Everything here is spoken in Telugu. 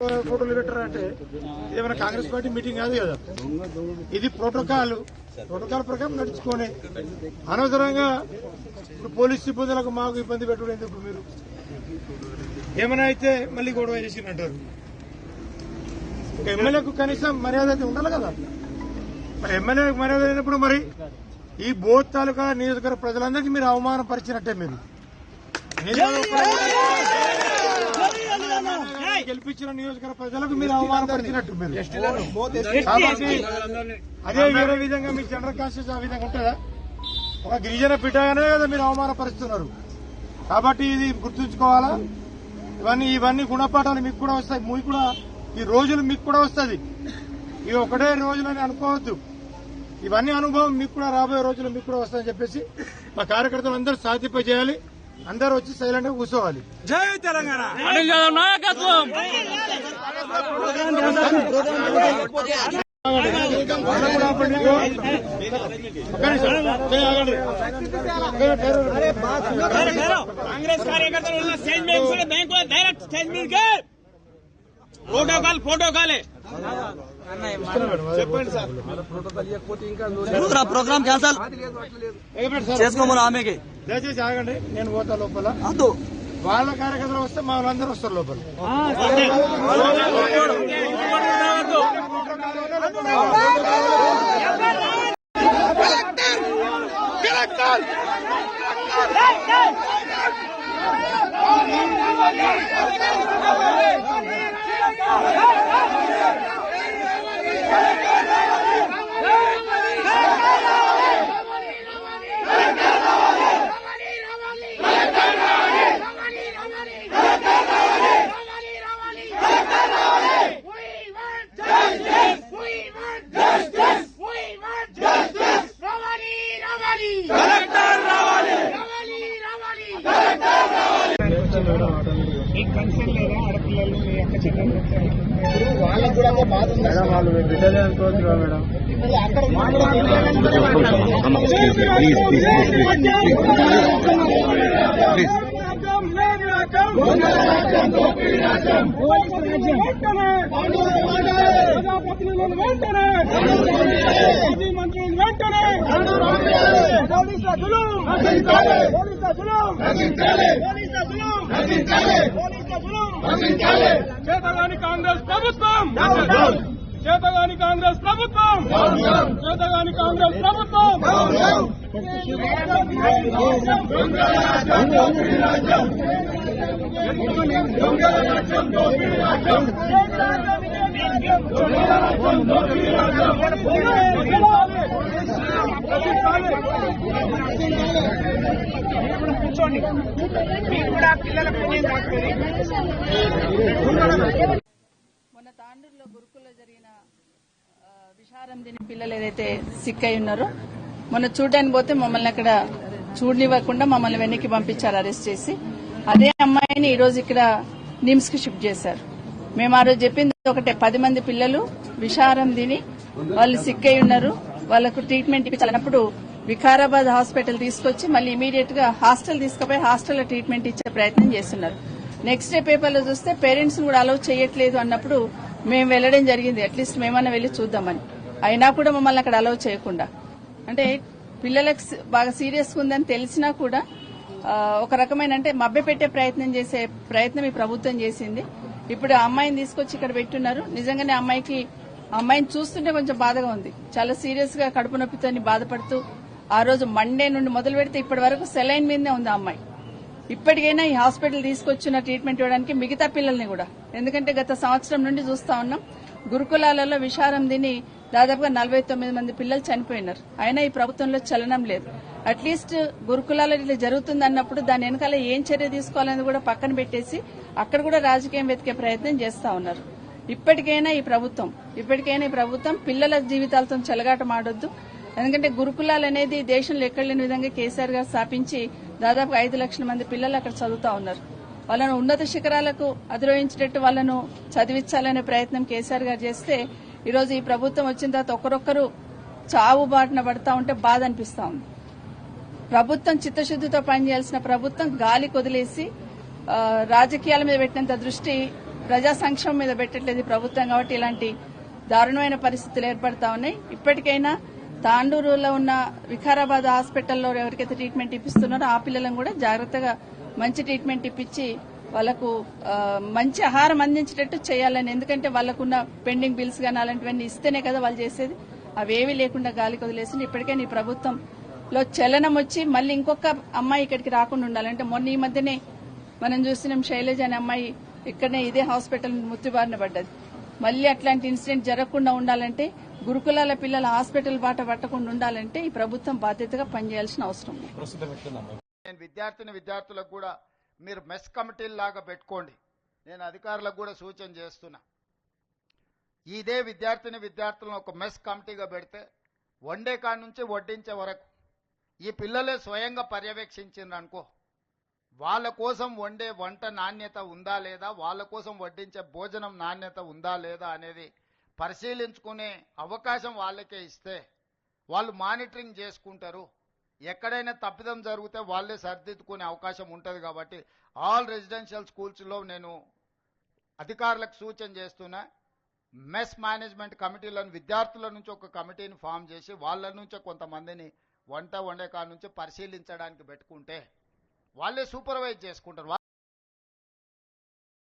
ఫోటోలు పెట్టారంటే ఏమైనా కాంగ్రెస్ పార్టీ మీటింగ్ కాదు కదా. ఇది ప్రోటోకాల్. ప్రోటోకాల్ ప్రకారం నడుచుకొని. అనవసరంగా ఇప్పుడు పోలీస్ సిబ్బందులకు మాకు ఇబ్బంది పెట్టడం ఎందుకు మీరు? ఏమైనా అయితే మళ్ళీ గొడవ చేసిందంటారు ఎమ్మెల్యేకు కనీసం మర్యాద అయితే ఉండాలి కదా. మరి ఎమ్మెల్యేలకు మర్యాద అయినప్పుడు మరి ఈ బోత్ తాలూకా నియోజకవర్గ ప్రజలందరికీ మీరు అవమానపరిచినట్టే మీరు. గెలిపించిన నియోజకవర్గ ప్రజలకు మీరు అవమానపరిచినట్టు అదే వేరే విధంగా మీ జనరల్ కాన్స్టిట్యూన్స్ ఆ విధంగా ఉంటుందా? ఒక గిరిజన బిడ్డగానే కదా మీరు అవమానపరుస్తున్నారు కాబట్టి ఇది గుర్తుంచుకోవాలా? ఇవన్నీ ఇవన్నీ గుణపాఠాలు మీకు కూడా వస్తాయి. మీకు కూడా ఈ రోజులు మీకు కూడా వస్తుంది ఇవి ఒకటే రోజులని అనుకోవద్దు. ఇవన్నీ అనుభవం మీకు కూడా రాబోయే రోజులు మీకు కూడా వస్తాయని చెప్పేసి మా కార్యకర్తలు అందరూ సాధింప చేయాలి అందరూ వచ్చి సైలెంట్గా కూర్చోవాలి అనిల్ యాదవ్ నాయకత్వం. కాంగ్రెస్ కార్యకర్తలు ఉన్న స్టేజ్ మీద బ్యాంకు డైరెక్ట్ స్టేజ్ మీదకి protocol ప్రోటోకాలే programme programme cancel ఎగబెట్టు sir. చేసుకోమని ఆమెకి దయచేసి ఆగండి నేను పోతా లోపల అద్దు వాళ్ళ కార్యకర్తలు వస్తే మా వాళ్ళందరూ వస్తారు లోపల Yeah. వాళ్ళు బిడ్డలే అనుకోవచ్చు మేడం చేతగాని కాంగ్రెస్ ప్రభుత్వం. చేతగాని కాంగ్రెస్ ప్రభుత్వం. చేతగాని కాంగ్రెస్ ప్రభుత్వం. మొన్న తాండూరులో గురుకుల్లో జరిగిన విషారం తిని పిల్లలు ఏదైతే సిక్ అయి ఉన్నారో మొన్న చూడడానికి పోతే మమ్మల్ని అక్కడ చూడనివ్వకుండా మమ్మల్ని వెనక్కి పంపించారు అరెస్ట్ చేసి. అదే అమ్మాయిని ఈ రోజు ఇక్కడ నిమ్స్కి షిఫ్ట్ చేశారు. మేము ఆ రోజు చెప్పింది ఒకటే పది మంది పిల్లలు విషారం తిని వాళ్ళు సిక్ అయి ఉన్నారు వాళ్ళకు ట్రీట్మెంట్ ఇప్పించాలన్నప్పుడు వికారాబాద్ హాస్పిటల్ తీసుకొచ్చి మళ్ళీ ఇమీడియట్గా హాస్టల్ తీసుకుపోయి హాస్టల్లో ట్రీట్మెంట్ ఇచ్చే ప్రయత్నం చేస్తున్నారు. నెక్స్ట్ డే పేపర్లో చూస్తే పేరెంట్స్ కూడా అలౌ చేయట్లేదు అన్నప్పుడు మేము వెళ్ళడం జరిగింది. అట్లీస్ట్ మేమన్నా వెళ్ళి చూద్దామని. అయినా కూడా మమ్మల్ని అక్కడ అలౌ చేయకుండా. అంటే పిల్లలకు బాగా సీరియస్ ఉందని తెలిసినా కూడా ఒక రకమైన అంటే మభ్య పెట్టే ప్రయత్నం చేసే ప్రయత్నం ఈ ప్రభుత్వం చేసింది. ఇప్పుడు ఆ అమ్మాయిని తీసుకొచ్చి ఇక్కడ పెట్టున్నారు. నిజంగానే అమ్మాయికి అమ్మాయిని చూస్తుంటే కొంచెం బాధగా ఉంది. చాలా సీరియస్గా కడుపు నొప్పితో బాధపడుతూ ఆ రోజు మండే నుండి మొదలు పెడితే ఇప్పటి వరకు సెలైన్ మీదనే ఉంది ఆ అమ్మాయి. ఇప్పటికైనా ఈ హాస్పిటల్ తీసుకొచ్చిన ట్రీట్మెంట్ ఇవ్వడానికి మిగతా పిల్లల్ని కూడా. ఎందుకంటే గత సంవత్సరం నుండి చూస్తా ఉన్నాం గురుకులాలలో విషారం తిని దాదాపుగా నలభై తొమ్మిది మంది పిల్లలు చనిపోయినారు. అయినా ఈ ప్రభుత్వంలో చలనం లేదు. అట్లీస్ట్ గురుకులాలలో ఇట్లా జరుగుతుంది అన్నప్పుడు దాని వెనకాల ఏం చర్య తీసుకోవాలని కూడా పక్కన పెట్టేసి అక్కడ కూడా రాజకీయం వెతికే ప్రయత్నం చేస్తా ఉన్నారు. ఇప్పటికైనా ఈ ప్రభుత్వం ఇప్పటికైనా ఈ ప్రభుత్వం పిల్లల జీవితాలతో చెలగాటం మాడొద్దు ఎందుకంటే గురుకులాలు అనేది దేశంలో ఎక్కడ లేని విధంగా కేసీఆర్ గారు స్థాపించి దాదాపు ఐదు లక్షల మంది పిల్లలు అక్కడ చదువుతా ఉన్నారు. వాళ్ళను ఉన్నత శిఖరాలకు అధిరోహించేటట్టు వాళ్ళను చదివించాలనే ప్రయత్నం కేసీఆర్ గారు చేస్తే ఈరోజు ఈ ప్రభుత్వం వచ్చిన తర్వాత ఒకరొకరు చావు బాటన పడతా ఉంటే బాధ అనిపిస్తా ఉంది. ప్రభుత్వం చిత్తశుద్దితో పనిచేయాల్సిన ప్రభుత్వం గాలి కొదిలేసి రాజకీయాల మీద పెట్టినంత దృష్టి ప్రజా సంక్షేమం మీద పెట్టట్లేదు ప్రభుత్వం కాబట్టి ఇలాంటి దారుణమైన పరిస్థితులు ఏర్పడతా ఉన్నాయి. ఇప్పటికైనా తాండూరులో ఉన్న వికారాబాద్ హాస్పిటల్లో ఎవరికైతే ట్రీట్మెంట్ ఇప్పిస్తున్నారో ఆ పిల్లలను కూడా జాగ్రత్తగా మంచి ట్రీట్మెంట్ ఇప్పించి వాళ్ళకు మంచి ఆహారం అందించేటట్టు చేయాలని. ఎందుకంటే వాళ్ళకున్న పెండింగ్ బిల్స్ కానీ అలాంటివన్నీ ఇస్తేనే కదా వాళ్ళు చేసేది. అవేవి లేకుండా గాలికి వదిలేసి ఇప్పటికే నీ ప్రభుత్వంలో చలనం వచ్చి మళ్ళీ ఇంకొక అమ్మాయి ఇక్కడికి రాకుండా ఉండాలంటే మొన్న ఈ మధ్యనే మనం చూసినాం శైలజ అనే అమ్మాయి ఇక్కడనే ఇదే హాస్పిటల్ మృత్యుబారిన పడ్డది. మళ్ళీ అట్లాంటి ఇన్సిడెంట్ జరగకుండా ఉండాలంటే గురుకులాల పిల్లల హాస్పిటల్ బాట పట్టకుండా ఉండాలంటే ఈ ప్రభుత్వం బాధ్యతగా పనిచేయాల్సిన అవసరం నేను విద్యార్థిని విద్యార్థులకు కూడా మీరు మెస్ కమిటీల్లాగా పెట్టుకోండి. నేను అధికారులకు కూడా సూచన చేస్తున్నా. ఇదే విద్యార్థిని విద్యార్థులను ఒక మెస్ కమిటీగా పెడితే వండే కాడ నుంచి వడ్డించే వరకు ఈ పిల్లలే స్వయంగా పర్యవేక్షించిండ్రు అనుకో. వాళ్ళ కోసం వండే వంట నాణ్యత ఉందా లేదా వాళ్ళ కోసం వడ్డించే భోజనం నాణ్యత ఉందా లేదా అనేది పరిశీలించుకునే అవకాశం వాళ్ళకే ఇస్తే వాళ్ళు మానిటరింగ్ చేసుకుంటారు. ఎక్కడైనా తప్పిదం జరిగితే వాళ్ళే సరిదిద్దుకునే అవకాశం ఉంటుంది కాబట్టి ఆల్ రెసిడెన్షియల్ స్కూల్స్లో నేను అధికారులకు సూచన చేస్తున్నా మెస్ మేనేజ్మెంట్ కమిటీలను విద్యార్థుల నుంచి ఒక కమిటీని ఫామ్ చేసి వాళ్ళ నుంచే కొంతమందిని వంట వండే కాడ నుంచి పరిశీలించడానికి పెట్టుకుంటే వాళ్ళే సూపర్వైజ్ చేసుకుంటారు.